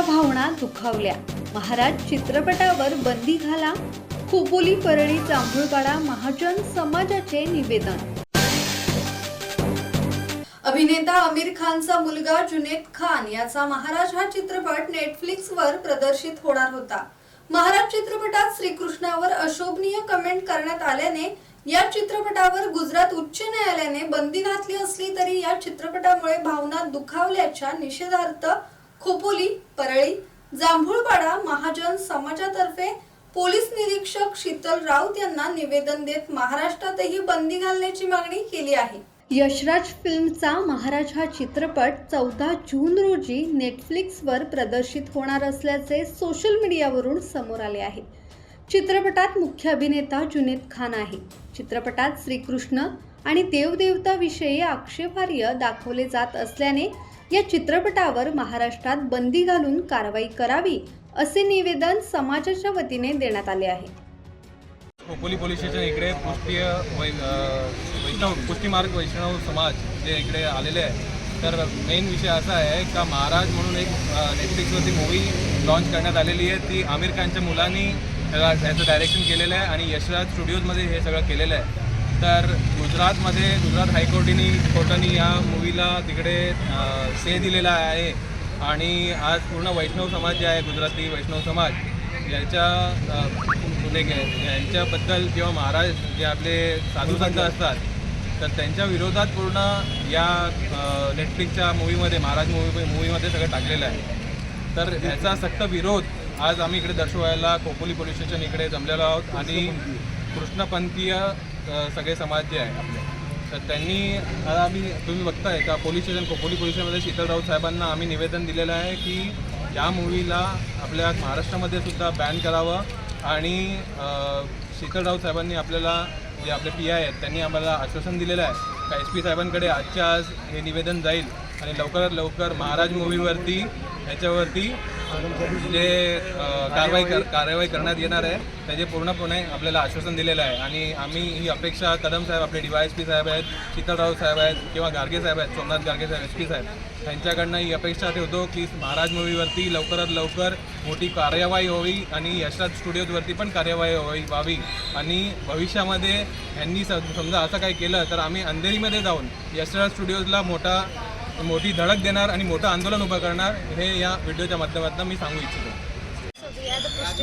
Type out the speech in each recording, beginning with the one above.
भावना दुखावल्या. महाराज चित्रपटावर बंदी घाला. खुपोली परळी जांभूळपाडा महाजन समाजाचे निवेदन. अभिनेता आमिर खानचा मुलगा जुनेद खान याचा महाराज हा चित्रपट नेटफ्लिक्सवर प्रदर्शित होणार होता. महाराज चित्रपटात श्रीकृष्णावर अशोभनीय कमेंट करण्यात आल्याने या चित्रपटावर गुजरात उच्च न्यायालयाने बंदी घातली असली तरी या चित्रपटामुळे भावना दुखावल्याच्या निषेधार्थ खोपोली परळी जांभूळपाडा महाजन समाजातर्फे पोलीस निरीक्षक शीतल राऊत यांना निवेदन देत महाराष्ट्रातही बंदी घालण्याची मागणी केली आहे. यशराज फिल्मचा महाराज हा चित्रपट चौदा जून रोजी नेटफ्लिक्सवर प्रदर्शित होणार असल्याचे सोशल मीडियावरून समोर आले आहे. चित्रपटात मुख्य अभिनेता जुनेद खान आहे. चित्रपटात श्रीकृष्ण आणि देवदेवताविषयी आक्षेपार्ह दाखवले जात असल्याने या चित्रपटावर महाराष्ट्रात बंदी घालून कारवाई करावी असे निवेदन समाजाच्या वतीने देण्यात आले आहे. खोपोली पोलीस स्टेशन इकडे पुष्टीय वै वैष्णव पुष्टीमार्ग वैष्णव समाज जे इकडे आलेले आहे. तर मेन विषय असा आहे का महाराज म्हणून एक नेटफ्लिक्सवरती मूवी लॉन्च करण्यात आलेली आहे. ती आमिर खानच्या मुलांनी त्याला त्याचं डायरेक्शन केलेलं आहे आणि यशराज स्टुडिओजमध्ये हे सगळं केलेलं आहे. तर गुजरातमध्ये गुजरात हायकोर्टीनी कोर्टाने या मूवीला तिकडे से दिलेला आहे. आणि आज पूर्ण वैष्णव समाज जे आहे गुजराती वैष्णव समाज यांच्या अ, यांच्याबद्दल किंवा महाराज जे आपले साधू संत असतात तर त्यांच्या विरोधात पूर्ण या नेटफ्लिक्सच्या मूवीमध्ये महाराज मूवी मूवीमध्ये सगळं टाकलेलं आहे. तर याचा सक्त विरोध आज आम्ही इकडे दर्शवायला खोपोली पोलीस स्टेशन इकडे जमलेलो आहोत. आणि कृष्णपंथीय सगळे समाज जे आहे आपले. तर त्यांनी आता आम्ही तुम्ही बघताय का पोलीस स्टेशन खोपोली पोलीस स्टेशनमध्ये शीतल राऊत साहेबांना आम्ही निवेदन दिलेलं आहे की या मूवीला आपल्या महाराष्ट्रामध्ये सुद्धा बॅन करावं आणि अ, शीतल राऊत साहेबांनी आपल्याला जे आपले पी आय आहेत त्यांनी आम्हाला आश्वासन दिलेलं आहे. का एस पी साहेबांकडे आजच्या आज हे निवेदन जाईल. आणि लवकरात लवकर महाराज मूवीवरती ह्याच्यावरती जे कारवाई कर कारवाई करण्यात येणार आहे त्याचे पूर्णपणे आपल्याला आश्वासन दिलेलं आहे. आणि आम्ही ही अपेक्षा कदम साहेब आपले डी वाय एस पी साहेब आहेत शीतलराव साहेब आहेत किंवा गार्गे साहेब आहेत सोमनाथ गार्गे साहेब एस पी साहेब त्यांच्याकडनं ही अपेक्षा ठेवतो की महाराज मूवीवरती लवकरात लवकर मोठी कार्यवाही होवी आणि यशराज स्टुडिओजवरती पण कार्यवाही होवी व्हावी. आणि भविष्यामध्ये यांनी समजा असं काही केलं तर आम्ही अंधेरीमध्ये जाऊन यशराज स्टुडिओजला मोठा मोठी धडक देणार आणि मोठं आंदोलन उभं करणार हे या व्हिडिओच्या माध्यमातून मी सांगू इच्छितो. Uh,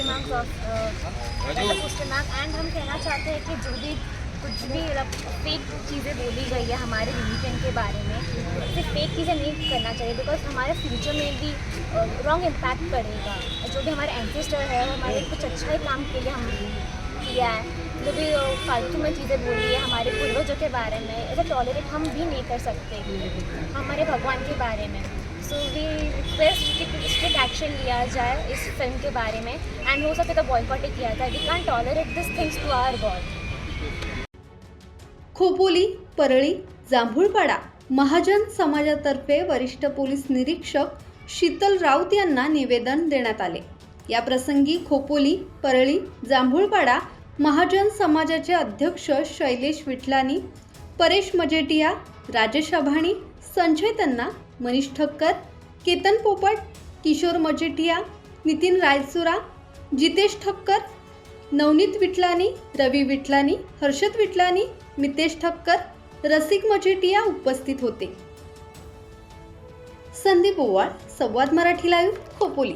and हम कहना चाहते हैं कि जो भी कुछ भी फेक चीज़ें बोली गई है हमारे रिलीजन के बारे में सिर्फ़ फेक चीज़ें नहीं करना चाहिए बिकॉज़ हमारे फ्यूचर में भी रॉन्ग इम्पैक्ट पड़ेगा। जो भी हमारे एंसेस्टर है हमारे कुछ अच्छा ही काम के लिए हम किया है। जो भी फालतू में चीज़ें बोली है हमारे पूर्वजों के बारे में। ऐसा टॉलरेट हम भी नहीं कर सकते। हमारे भगवान के बारे में। सो वी रिक्वेस्ट कि स्ट्रिक्ट एक्शन लिया जाए इस फिल्म के बारे में। एंड हो सके तो बॉयकॉट ही किया जाए। We can tolerate this things to our god Khopoli Parli Jambhulpada Mahajan समाजातर्फे वरिष्ठ पोलीस निरीक्षक शीतल राऊत यांना निवेदन देण्यात आले. या प्रसंगी खोपोली परळी जांभूळपाडा महाजन समाजाचे अध्यक्ष शैलेश विठलानी परेश मजेटिया राजेश अभाणी संजय तन्ना मनीष ठक्कर केतन पोपट किशोर मजेटिया नितीन रायसुरा जितेश ठक्कर नवनीत विटलानी रवी विटलानी हर्षद विटलानी मितेश ठक्कर रसिक मजेटिया उपस्थित होते. संदीप ओवाळ संवाद मराठी लाईव्ह खोपोली.